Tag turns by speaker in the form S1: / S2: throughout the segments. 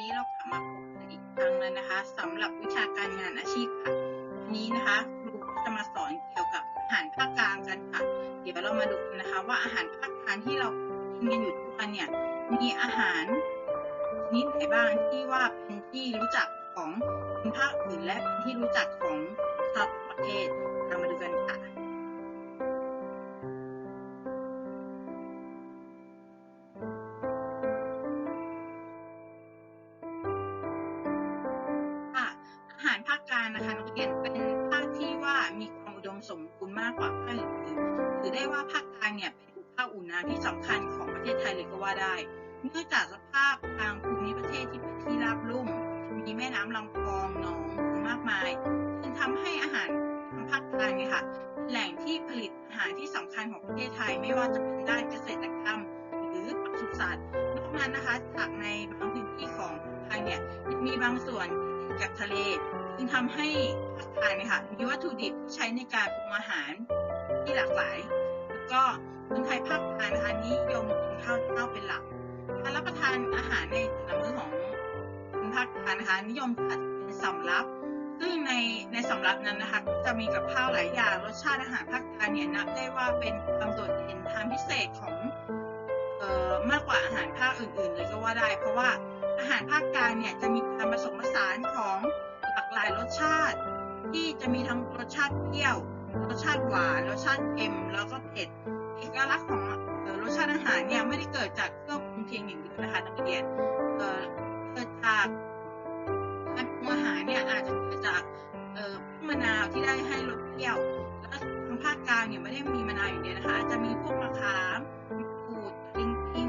S1: นี้เรากลับมาพบกันอีกครั้งแล้วนะคะสำหรับวิชาการงานอาชีพค่ะวันนี้นะคะครูจะมาสอนเกี่ยวกับอาหารภาคกลางกันค่ะ เดี๋ยวเรามาดูกันนะคะ ว่าอาหารภาคกลางที่เรากินกันอยู่ทุกวันเนี่ยมีอาหารชนิดไหนบ้างที่ว่าเป็นที่รู้จักของคนภาคอื่นและเป็นที่รู้จักของชาวประเทศเรามาดูกันค่ะ น้ำที่สำคัญของประเทศไทยเลยก็ว่าได้ เนื่องจากสภาพทางภูมิประเทศที่เป็นที่ราบลุ่ม มีแม่น้ำลำคลองหนองบึงมากมายจึงทำให้อาหารทางภาคกลางเนี่ยค่ะเป็นแหล่งที่ผลิตอาหารที่สำคัญของประเทศไทยไม่ว่าจะเป็นด้านเกษตรกรรม หรือปศุสัตว์นอกนั้นนะคะจากในบางพื้นที่ของภาคไทยเนี่ยมีบางส่วนที่ติดกับทะเลจึงทำให้ภาคกลางเนี่ยค่ะมีวัตถุดิบที่ใช้ในการปรุงอาหารที่หลากหลายแล้วก็ คนไทยภาคกลางนะคะนิยมกินข้าวเจ้าเป็นหลัก การรับประทานอาหารในแต่ละมื้อของคนภาคกลางนะคะนิยมจัดเป็นสำรับ ซึ่งในในสำรับนั้นนะคะจะมีกับข้าวหลายอย่างรสชาติอาหารภาคกลางเนี่ยนับได้ว่าเป็นความโดดเด่นทางพิเศษของเอ่อมากกว่าอาหารภาคอื่นๆเลยก็ว่าได้ เพราะว่าอาหารภาคกลางเนี่ยจะมีการผสมผสานของหลากหลายรสชาติ ที่จะมีทั้งรสชาติเปรี้ยว รสชาติหวาน รสชาติเค็มแล้วก็เผ็ด กลักษณ์ของรสชาติอาหารเนี่ยไม่ได้เกิดจากเครื่องปรุงเพียงอย่างเดียวนะคะนักเรียนเกิดจากการปรุงอาหารเนี่ยอาจจะเกิดจากพวกมะนาวที่ได้ให้รสเปรี้ยว แล้วทางภาคกลางเนี่ยไม่ได้มีมะนาวอย่างเดียวนะคะอาจจะมีพวกมะขามมะกรูดตะลิงปิง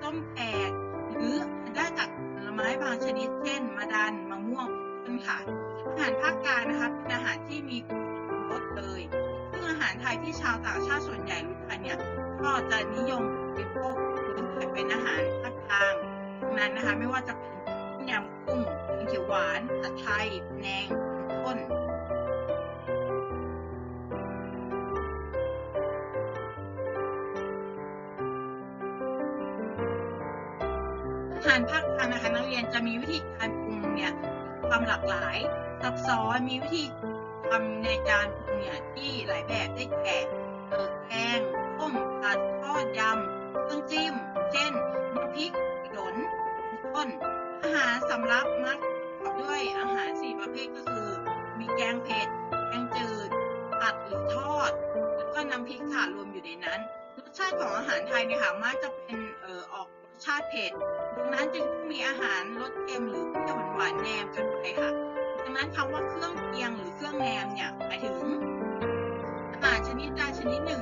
S1: ส้มแขกหรือได้จากผลไม้บางชนิด เช่นมะดันมะม่วงเป็นต้นค่ะอาหารภาคกลางนะคะเป็นอาหารที่มีรสเลยซึ่งอาหารไทยที่ชาวต่างชาติ ก็จะนิยมบริโภคพื้นฐานเป็นอาหารภาคกลางดังนั้นนะคะไม่ว่าจะเป็นยำกุ้งแกงเขียวหวานผัดไทยแหนงเป็นต้นอาหารภาคกลางนะคะนักเรียนจะมีวิธีการปรุงเนี่ยมีความหลากหลายซับซ้อนมีวิธีทำในการปรุงเนี่ยที่หลายแบบได้แก่เออแกงต้ม ผัดทอดยำเครื่องจิ้ม เช่นน้ำพริกหลนต้น อาหารสำรับมักประกอบด้วยอาหารสี่ประเภทก็คือ มีแกงเผ็ด แกงจืด ผัดหรือทอด แล้วก็น้ำพริกค่ะรวมอยู่ในนั้น รสชาติของอาหารไทยเนี่ยค่ะมักจะเป็นเอ่อออกรสชาติเผ็ด ดังนั้นจึงต้องมีอาหารรสเค็มหรือเปรี้ยวหวานแนมกันไปค่ะ ดังนั้นคำว่าเครื่องเคียงหรือเครื่องแนมเนี่ยหมายถึงอาหารชนิดใดชนิดหนึ่ง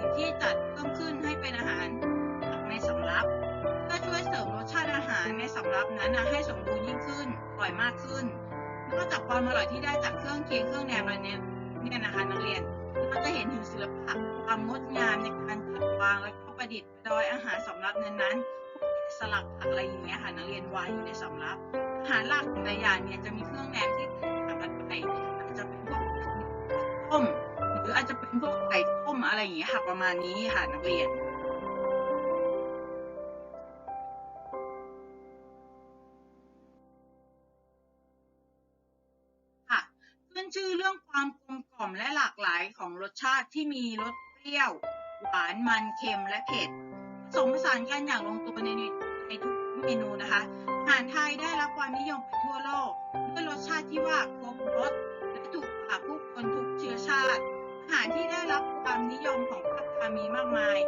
S1: ับนั้นนะให้สมบูรณ์ยิ่งขึ้นอร่อยมากขึ้นนอกจากความอร่อยที่ได้จากเครื่องเคียงเครื่องแนมแล้วเนี่ยเนี่ยนะคะนักเรียนเราจะเห็นถึงศิลปะความงดงามในการจัดวางและก็ประดิษฐ์ประดอยอาหารสำรับนั้นๆสลักผักอะไรอย่างเงี้ยค่ะนักเรียนวางอยู่ในสำรับอาหารหลักแต่ละอย่างเนี่ยจะมีเครื่องแนมที่แตกต่างกันไปอาจจะเป็นพวกต้มหรืออาจจะเป็นพวกไก่ต้มอะไรอย่างเงี้ยค่ะประมาณนี้ค่ะนักเรียน รื่องความกลมกล่อมและหลากหลายของรสชาติที่มีรสเปรี้ยว หวานมันเค็มและเผ็ดผสมผสานกันอย่างลงตัวในในทุกเมนูนะคะอาหารไทยได้รับความนิยมไปทั่วโลกด้วยรสชาติที่ว่าครบรสและถูกปากผู้คนทุกเชื้อชาติ อาหารที่ได้รับความนิยมของภาคกลามีมากมาย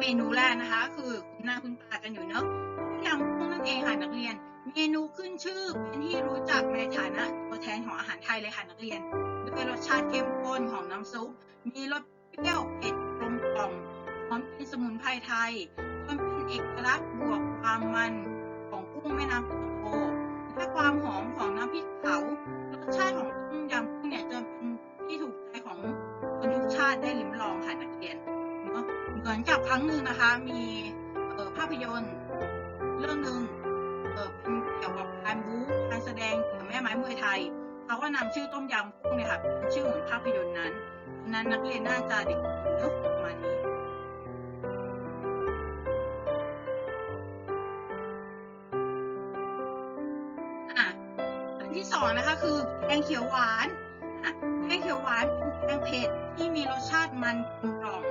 S1: เมนูแรกนะคะ คือคุณหน้าคุณตากันอยู่เนอะต้มยำกุ้งนั่นเองค่ะนักเรียน เมนูขึ้นชื่อเป็นที่รู้จักในฐานะตัวแทนของอาหารไทยเลยค่ะนักเรียนด้วยรสชาติเข้มข้นของน้ำซุป มีรสเปรี้ยวเผ็ดกลมกล่อมพร้อมเป็นสมุนไพรไทยจนเป็นเอกลักษณ์บวกความมันของกุ้งแม่น้ำโตๆและความหอมของน้ำพริกเผารสชาติของ อะเหมือนกับครั้งหนึ่งนะคะ มีเภาพยนตร์เรื่องหนึ่งเป็นเกี่ยวกับการบู๊การแสดงเกี่ยวกับแม่ไม้มวยไทยเขาก็นำชื่อต้มยำกุ้งเนี่ยค่ะชื่อของภาพยนตร์นั้นนั้นนักเรียนน่าจะเด็กๆเนอะประมาณนี้อะที่สองนะคะคือแกงเขียวหวานอะแกงเขียวหวานเป็นแกงเผ็ดที่มีรสชาติมันกลมกล่อม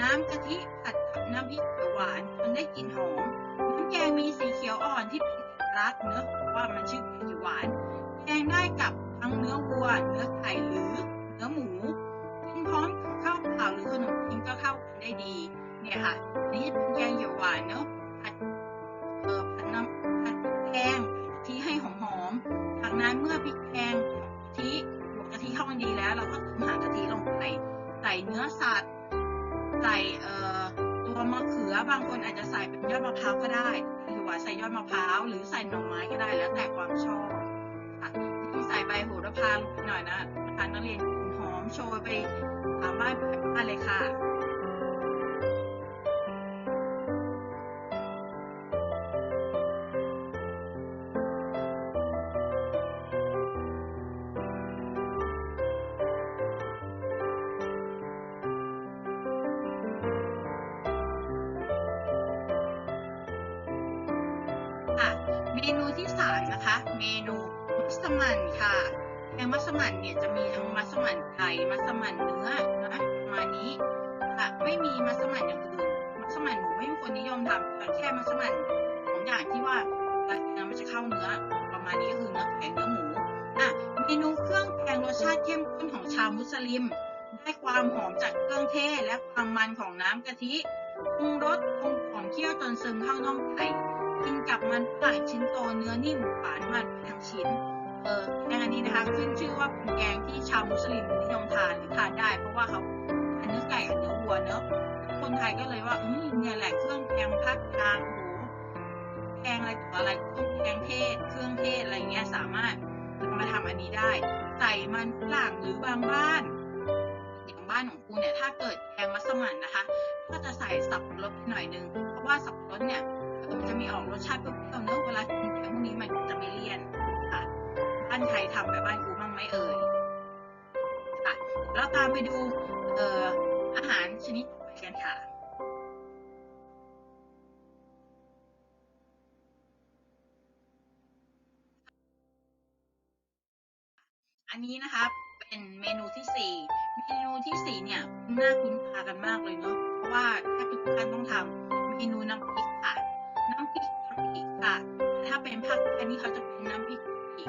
S1: น้ำกะทิผัดกับน้ำพริกเขียวหวานจนได้กลิ่นหอมน้ำแกงมีสีเขียวอ่อนที่เป็นรักเนอะเพราะว่ามันชื่อแกงเขียวหวานแกงได้กับทั้งเนื้อวัว เนื้อไก่หรือเนื้อหมูาวก็ได้หรือว่าใส่ยอดมะพร้าวหรือใส่หน่อไม้ก็ได้แล้วแต่ความชอบค่ะที่ใส่ใบโหระพาลงไปหน่อยนะทานักเรียนหอมโชยไปตามบ้านแบบบ้านเลยค่ะ เมนูมัสมั่นค่ะแกงมัสมั่นเนี่ยจะมีทั้งมัสมั่นไก่มัสมั่นเนื้อนะประมาณนี้ค่ะไม่มีมัสมั่นอย่างอื่นมัสมั่นหมูไม่มีคนนิยมทำแต่แค่มัสมั่นสองอย่างที่ว่าราคามันจะเข้าเนื้อประมาณนี้ก็คือเนื้อไก่เนื้อหมูอะเมนูเครื่องแกงรสชาติเข้มข้นของชาวมุสลิม ได้ความหอมจากเครื่องเทศและความมันของน้ำกะทิปรุงรสกลมกล่อมเคี่ยวจนซึมเข้าน่องไก่ กินกับมันฝรั่งชิ้นโตเนื้อนิ่มหวานมันไปทั้งชิ้น เออแกงอันนี้นะคะขึ้นชื่อว่าเป็นแกงที่ชาวมุสลิมนิยมทานหรือทานได้ เพราะว่าเขาทานเนื้อไก่กับเนื้อวัวเนอะคนไทยก็เลยว่าอืมเนี่ยแหละเครื่องแกงภาคกลางโอ้แกงอะไรต่ออะไรเครื่องแกงเทศ เครื่องเทศอะไรเงี้ยสามารถมาทำอันนี้ได้ ใส่มันฝรั่งหรือบางบ้านอย่างบ้านของกูเนี่ยถ้าเกิดแกงมัสมั่นนะคะ ก็จะใส่สับปะรดไปหน่อยนึงเพราะว่าสับปะรดเนี่ย จะมีออกรสชาติเปรี้ยวๆเนอเวลากินแกงพวกนี้มันจะไม่เลี่ยนค่ะบ้านใครทำแบบบ้านกูบ้างไหมเอ่ยค่ะเราตามไปดูเอ่ออาหารชนิดไปกันค่ะอันนี้นะคะเป็นเมนูที่สี่เมนูที่สี่เนี่ยน่าคุ้นตากันมากเลยเนาะเพราะว่าแทบทุกท่านต้องทำเมนูน้ำพริก น้ำพริกกะปิค่ะ ถ้าเป็นภาคใต้นี่เขาจะเป็นน้ำพริกกะปิ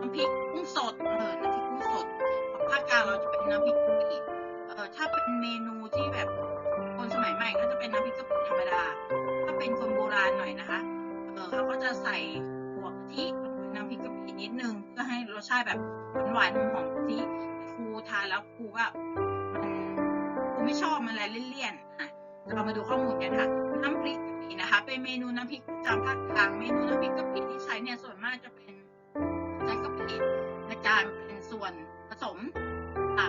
S1: น้ำพริกกุ้งสด เออ น้ำพริกกุ้งสดของภาคกลางเราจะเป็นน้ำพริกกะปิเออถ้าเป็นเมนูที่แบบคนสมัยใหม่ก็จะเป็นน้ำพริกกะปิธรรมดา ถ้าเป็นคนโบราณหน่อยนะคะ เออเขาก็จะใส่หัวกะทิน้ำพริกกะปินิดนึงเพื่อให้รสชาติแบบหวานหอมกะทิครูทานแล้วครูว่ามันครูไม่ชอบมันอะไรเลี่ยนๆอะเรามาดูข้อมูลกันค่ะ น้ำพริก เป็นเมนูน้ำพริกประจำภาคกลางเมนูน้ำพริกกะปิที่ใช้เนี่ยส่วนมากจะเป็นใช้กะปิในการเป็นส่วนผสมค่ะ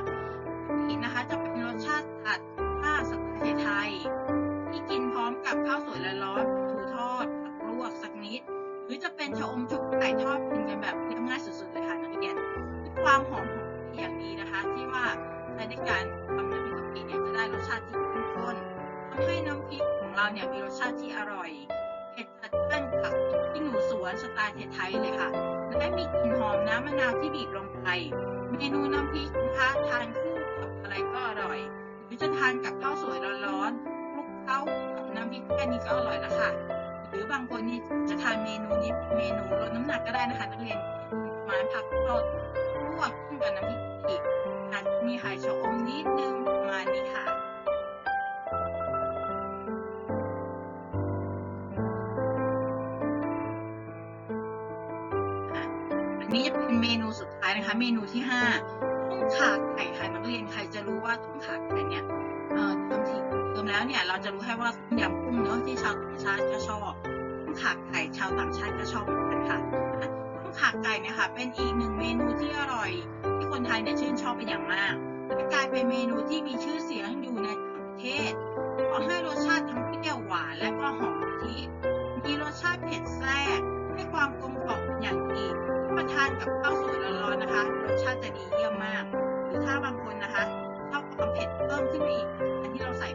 S1: กะปินะคะ จะเป็นรสชาติตัดถ้าสไตล์ไทยที่กินพร้อมกับข้าวสวยร้อนๆปลาทูทอดผักลวกสักนิด หรือจะเป็นชะอมชุบ มนูน้ำพริกนะคะทานคู่กับอะไรก็อร่อย หรือจะทานกับข้าวสวยร้อนๆคลุกเคล้ากับน้ำพริกแค่นี้ก็อร่อยแล้วค่ะ หรือบางคนนี่จะทานเมนูนี้เป็นเมนูลดน้ำหนักก็ได้นะคะนักเรียนมาผักสดลวกขึ้นกับน้ำพริกอีกอาจจะมีไข่ชะอมนิดนึง นี้จะเป็นเมนูสุดท้ายนะคะ เมนูที่ห้าต้มขาไก่ค่นักเรียนใครจะรู้ว่าต้มขาไก่เนี่ยเอ่อเดิมทีเดิมแล้วเนี่ยเราจะรู้แค่ว่าต้มยำกุ้งเนาะที่ชาวต่างชาติก็ชอบต้มขาไก่ชาวต่างชาติก็ชอบเหมือนกันค่ะต้มขาไก่เนี่ยค่ะเป็นอีกหนึ่งเมนูที่อร่อย ที่คนไทยเนี่ยชื่นชอบเป็นอย่างมากและกลายเป็นเมนูที่มีชื่อเสียงอยู่ในต่างประเทศเพราะให้รสชาติทั้งเปรี้ยวหวานและก็หอมกะทิมีรสชาติเผ็ดแทรกให้ความกลมกล่อมเป็นอย่างดี ทานกับข้าวสวยร้อนๆนะคะรสชาติจะดีเยี่ยมมาก หรือถ้าบางคนนะคะชอบความเผ็ดเพิ่มขึ้นไปอีกอันที่เราใส่